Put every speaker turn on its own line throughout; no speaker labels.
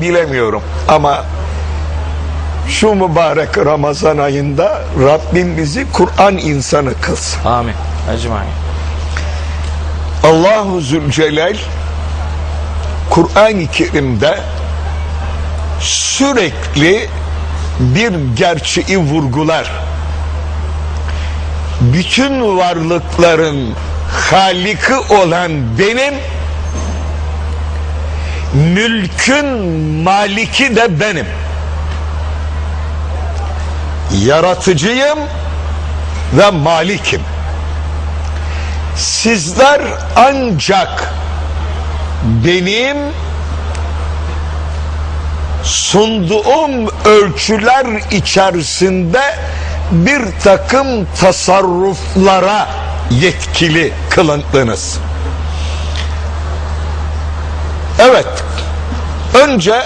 bilemiyorum ama şu mübarek Ramazan ayında Rabbim bizi Kur'an insanı kılsın.
Amin. Ecmaîn.
Allahu Zülcelal Kur'an-ı Kerim'de sürekli bir gerçeği vurgular. Bütün varlıkların haliki olan benim mülkün maliki de benim. Yaratıcıyım ve malikim. Sizler ancak benim sunduğum ölçüler içerisinde bir takım tasarruflara yetkili kılındınız. Evet, önce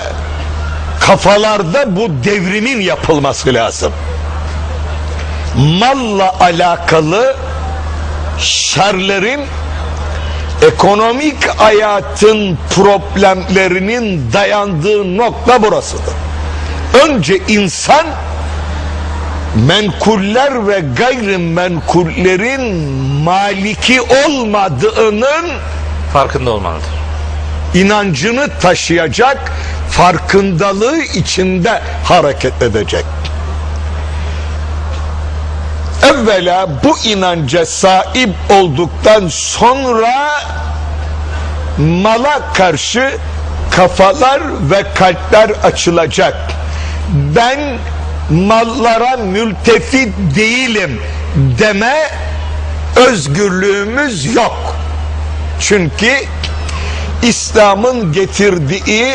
kafalarda bu devrimin yapılması lazım. Malla alakalı şerlerin ekonomik hayatın problemlerinin dayandığı nokta burasıdır. Önce insan menkuller ve gayrimenkullerin maliki olmadığının
Farkında olmalıdır.
İnancını taşıyacak, farkındalığı içinde hareket edecek. Evvela bu inanca sahip olduktan sonra mala karşı kafalar ve kalpler açılacak. Ben mallara mültefit değilim deme özgürlüğümüz yok. Çünkü İslam'ın getirdiği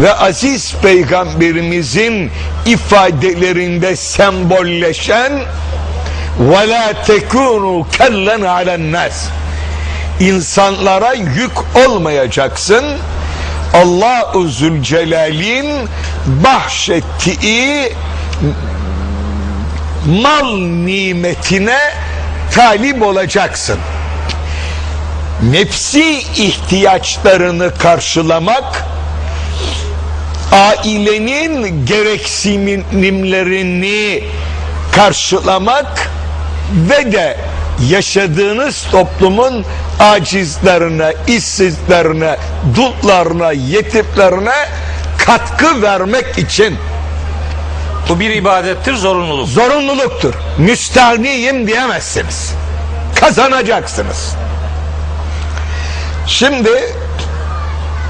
ve aziz peygamberimizin ifadelerinde sembolleşen وَلَا تَكُونُوا كَلَّنْ عَلَى النَّاسِ İnsanlara yük olmayacaksın. Allah-u Zülcelal'in bahşettiği mal nimetine talip olacaksın nefsi ihtiyaçlarını karşılamak, ailenin gereksinimlerini karşılamak ve de yaşadığınız toplumun acizlerine, işsizlerine, dullarına, yetimlerine katkı vermek için
Bu bir ibadettir, zorunluluk.
zorunluluktur. Müstahniyim diyemezsiniz. Kazanacaksınız. Şimdi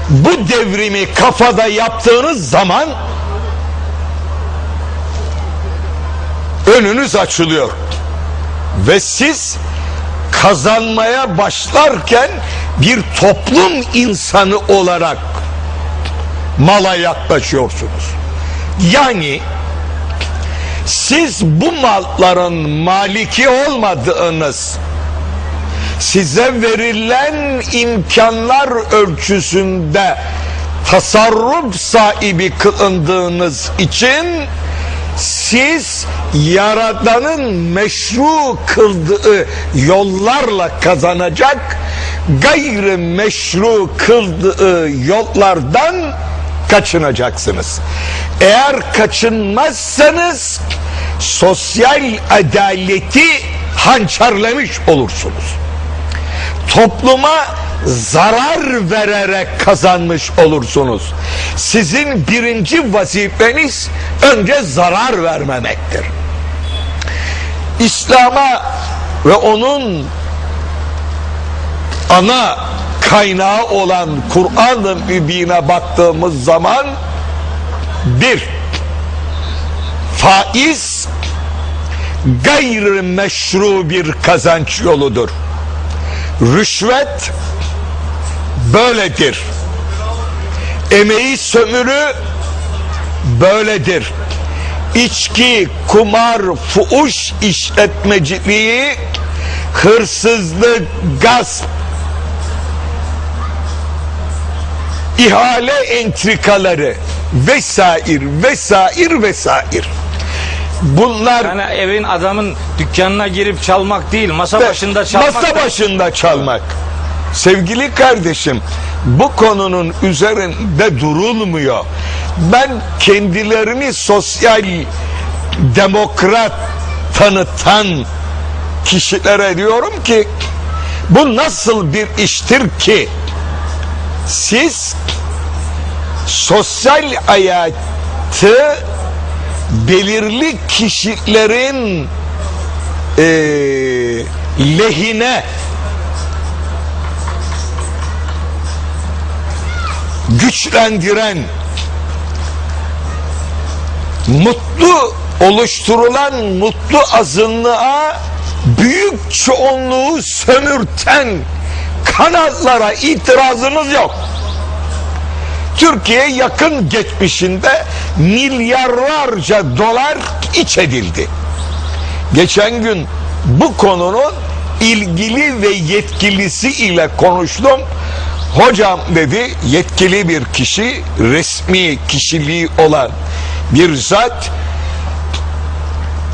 bu devrimi kafada yaptığınız zaman önünüz açılıyor. Ve siz kazanmaya başlarken bir toplum insanı olarak mala yaklaşıyorsunuz. Yani siz bu malların maliki olmadığınız size verilen imkanlar ölçüsünde tasarruf sahibi kılındığınız için siz yaradanın meşru kıldığı yollarla kazanacak gayri meşru kıldığı yollardan kaçınacaksınız. Eğer kaçınmazsanız sosyal adaleti hançerlemiş olursunuz. Topluma zarar vererek kazanmış olursunuz. Sizin birinci vazifeniz önce zarar vermemektir. İslam'a ve onun ana kaynağı olan Kur'an-ı baktığımız zaman bir faiz gayri meşru bir kazanç yoludur. Rüşvet böyledir. Emeği sömürü böyledir. İçki, kumar, fuhuş işletmeciliği, hırsızlık, gasp, ihale entrikaları vesaire vesaire vesaire. Bunlar
Yani evin adamın dükkanına girip çalmak değil, masa başında çalmak.
Masa başında çalmak. Sevgili kardeşim, bu konunun üzerinde durulmuyor. ben kendilerini sosyal demokrat tanıtan kişilere diyorum ki bu nasıl bir iştir ki siz sosyal hayatı belirli kişilerin eee, lehine güçlendiren mutlu oluşturulan mutlu azınlığa büyük çoğunluğu sömürten kanatlara itirazınız yok. Türkiye yakın geçmişinde milyarlarca dolar iç edildi. Geçen gün bu konunun ilgili ve yetkilisi ile konuştum. Hocam dedi yetkili bir kişi resmi kişiliği olan bir zat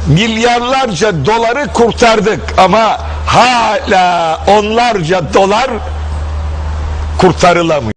milyarlarca doları kurtardık ama hala onlarca dolar kurtarılamıyor.